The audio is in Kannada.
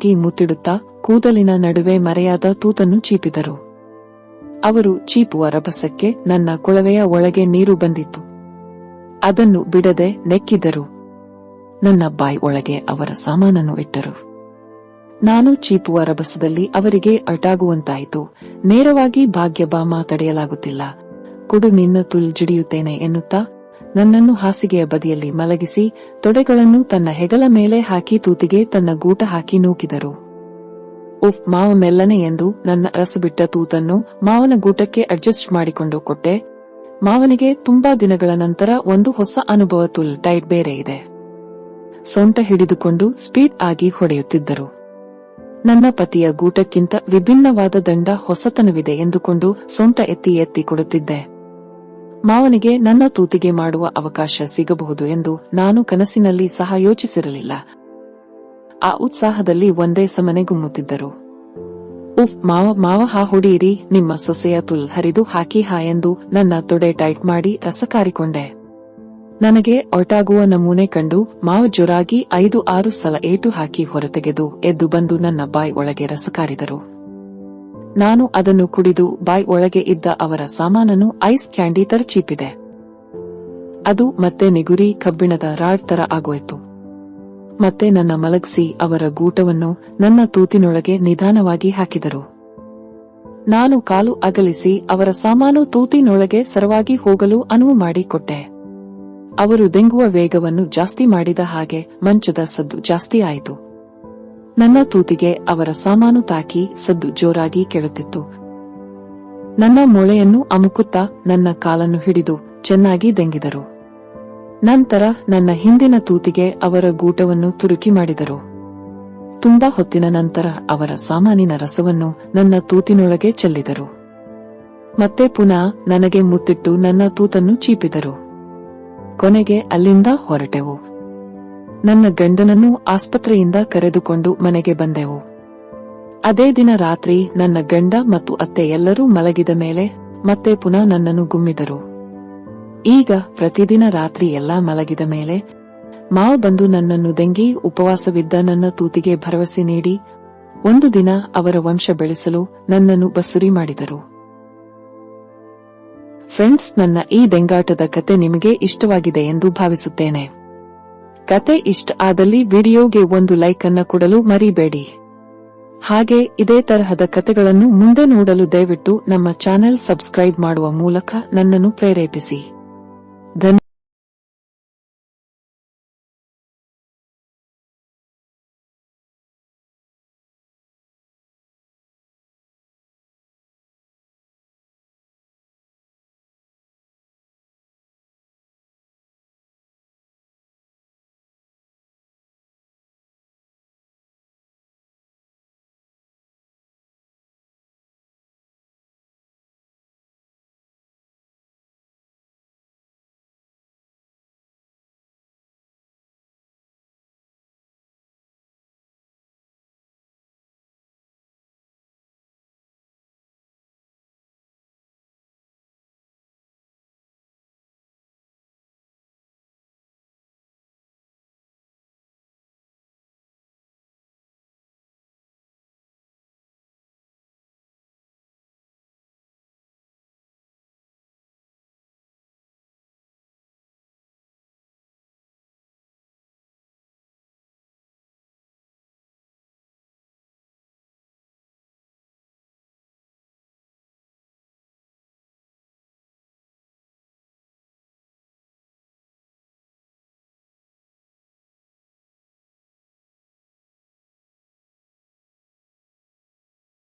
ಕಿ ಮುತ್ತಿಡುತ್ತಾ ಕೂದಲಿನ ನಡುವೆ ಮರೆಯಾದ ತೂತನ್ನು ಚೀಪಿದರು. ಅವರು ಚೀಪುವ ರಭಸಕ್ಕೆ ನನ್ನ ಕೊಳವೆಯ ಒಳಗೆ ನೀರು ಬಂದಿತ್ತು. ಅದನ್ನು ಬಿಡದೆ ನೆಕ್ಕಿದರು. ನನ್ನ ಬಾಯಿ ಒಳಗೆ ಅವರ ಸಾಮಾನನ್ನು ಇಟ್ಟರು. ನಾನು ಚೀಪುವ ರಭಸದಲ್ಲಿ ಅವರಿಗೆ ಅಟಾಗುವಂತಾಯಿತು ನೇರವಾಗಿ ಭಾಗ್ಯಬಾಮ ತಡೆಯಲಾಗುತ್ತಿಲ್ಲ. ಕುಡು ನಿನ್ನ ತುಲ್ ಜಿಡಿಯುತ್ತೇನೆ ಎನ್ನುತ್ತಾ ನನ್ನನ್ನು ಹಾಸಿಗೆಯ ಬದಿಯಲ್ಲಿ ಮಲಗಿಸಿ ತೊಡೆಗಳನ್ನು ತನ್ನ ಹೆಗಲ ಮೇಲೆ ಹಾಕಿ ತೂತಿಗೆ ತನ್ನ ಗೂಟ ಹಾಕಿ ನೂಕಿದರು. ಉಫ್, ಮಾವ ಮೆಲ್ಲನೆ ಎಂದು ನನ್ನ ಅರಸುಬಿಟ್ಟ ತೂತನ್ನು ಮಾವನ ಗೂಟಕ್ಕೆ ಅಡ್ಜಸ್ಟ್ ಮಾಡಿಕೊಂಡು ಕೊಟ್ಟೆ. ಮಾವನಿಗೆ ತುಂಬಾ ದಿನಗಳ ನಂತರ ಒಂದು ಹೊಸ ಅನುಭವ ತುಲ್ ಡೈಟ್ ಬೇರೆ ಇದೆ. ಸೊಂಟ ಹಿಡಿದುಕೊಂಡು ಸ್ಪೀಡ್ ಆಗಿ ಹೊಡೆಯುತ್ತಿದ್ದರು. ನನ್ನ ಪತಿಯ ಗೂಟಕ್ಕಿಂತ ವಿಭಿನ್ನವಾದ ದಂಡ ಹೊಸತನವಿದೆ ಎಂದುಕೊಂಡು ಸೊಂಟ ಎತ್ತಿ ಎತ್ತಿ ಕೊಡುತ್ತಿದ್ದೆ. ಮಾವನಿಗೆ ನನ್ನ ತೂತಿಗೆ ಮಾಡುವ ಅವಕಾಶ ಸಿಗಬಹುದು ಎಂದು ನಾನು ಕನಸಿನಲ್ಲಿ ಸಹ ಯೋಚಿಸಿರಲಿಲ್ಲ. ಆ ಉತ್ಸಾಹದಲ್ಲಿ ಒಂದೇ ಸಮನೆ ಗುಮ್ಮುತ್ತಿದ್ದರು. ಉಫ್, ಮಾವ ಮಾವ, ಹಾ, ಹುಡೀರಿ, ನಿಮ್ಮ ಸೊಸೆಯ ತುಲ್ ಹರಿದು ಹಾಕಿ ಹಾ ಎಂದು ನನ್ನ ತೊಡೆ ಟೈಟ್ ಮಾಡಿ ರಸಕಾರಿಕೊಂಡೆ. ನನಗೆ ಒಟಾಗುವ ನಮೂನೆ ಕಂಡು ಮಾವ ಜೋರಾಗಿ ಐದು ಆರು ಸಲ ಏಟು ಹಾಕಿ ಹೊರತೆಗೆದು ಎದ್ದು ಬಂದು ನನ್ನ ಬಾಯ್ ಒಳಗೆ ರಸಕಾರಿದರು. ನಾನು ಅದನ್ನು ಕುಡಿದು ಬಾಯ್ ಒಳಗೆ ಇದ್ದ ಅವರ ಸಾಮಾನನ್ನು ಐಸ್ ಕ್ಯಾಂಡಿ ತರ ಚೀಪಿದೆ. ಅದು ಮತ್ತೆ ನಿಗುರಿ ಕಬ್ಬಿಣದ ರಾಡ್ ತರ ಆಗೋಯ್ತು. ಮತ್ತೆ ನನ್ನ ಮಲಗಿಸಿ ಅವರ ಗೂಟವನ್ನು ನನ್ನ ತೂತಿನೊಳಗೆ ನಿಧಾನವಾಗಿ ಹಾಕಿದರು. ನಾನು ಕಾಲು ಅಗಲಿಸಿ ಅವರ ಸಾಮಾನು ತೂತಿನೊಳಗೆ ಸರವಾಗಿ ಹೋಗಲು ಅನುವು ಮಾಡಿಕೊಟ್ಟೆ. ಅವರು ದೆಂಗುವ ವೇಗವನ್ನು ಜಾಸ್ತಿ ಮಾಡಿದ ಹಾಗೆ ಮಂಚದ ಸದ್ದು ಜಾಸ್ತಿ ಆಯಿತು. ನನ್ನ ತೂತಿಗೆ ಅವರ ಸಾಮಾನು ತಾಕಿ ಸದ್ದು ಜೋರಾಗಿ ಕೇಳುತ್ತಿತ್ತು ನನ್ನ ಮೊಳೆಯನ್ನು ಅಮುಕುತ್ತಾ ನನ್ನ ಕಾಲನ್ನು ಹಿಡಿದು ಚೆನ್ನಾಗಿ ದೆಂಗಿದರು. ನಂತರ ನನ್ನ ಹಿಂದಿನ ತೂತಿಗೆ ಅವರ ಗೂಟವನ್ನು ತುರುಕಿ ಮಾಡಿದರು. ತುಂಬಾ ಹೊತ್ತಿನ ನಂತರ ಅವರ ಸಾಮಾನಿನ ರಸವನ್ನು ನನ್ನ ತೂತಿನೊಳಗೆ ಚೆಲ್ಲಿದರು. ಮತ್ತೆ ಪುನಃ ನನಗೆ ಮುತ್ತಿಟ್ಟು ನನ್ನ ತೂತನ್ನು ಚೀಪಿದರು. ಕೊನೆಗೆ ಅಲ್ಲಿಂದ ಹೊರಟೆವು. ನನ್ನ ಗಂಡನನ್ನು ಆಸ್ಪತ್ರೆಯಿಂದ ಕರೆದುಕೊಂಡು ಮನೆಗೆ ಬಂದೆವು. ಅದೇ ದಿನ ರಾತ್ರಿ ನನ್ನ ಗಂಡ ಮತ್ತು ಅತ್ತೆ ಎಲ್ಲರೂ ಮಲಗಿದ ಮೇಲೆ ಮತ್ತೆ ಪುನಃ ನನ್ನನ್ನು ಗುಮ್ಮಿದರು. ಈಗ ಪ್ರತಿದಿನ ರಾತ್ರಿ ಎಲ್ಲಾ ಮಲಗಿದ ಮೇಲೆ ಮಾವ ಬಂದು ನನ್ನನ್ನು ದೆಂಗಿ ಉಪವಾಸವಿದ್ದ ನನ್ನ ತೂತಿಗೆ ಭರವಸೆ ನೀಡಿ ಒಂದು ದಿನ ಅವರ ವಂಶ ಬೆಳೆಸಲು ನನ್ನನ್ನು ಬಸುರಿ ಮಾಡಿದರು. ಫ್ರೆಂಡ್ಸ್ ನನ್ನ ಈ ದೆಂಗಾಟದ ಕತೆ ನಿಮಗೆ ಇಷ್ಟವಾಗಿದೆ ಎಂದು ಭಾವಿಸುತ್ತೇನೆ. ಕತೆ ಇಷ್ಟ ಆದಲ್ಲಿ ವಿಡಿಯೋಗೆ ಒಂದು ಲೈಕ್ ಅನ್ನ ಕೊಡಲು ಮರಿಬೇಡಿ. ಹಾಗೆ ಇದೇ ತರಹದ ಕತೆಗಳನ್ನು ಮುಂದೆ ನೋಡಲು ದಯವಿಟ್ಟು ನಮ್ಮ ಚಾನೆಲ್ ಸಬ್ಸ್ಕ್ರೈಬ್ ಮಾಡುವ ಮೂಲಕ ನನ್ನನ್ನು ಪ್ರೇರೇಪಿಸಿ.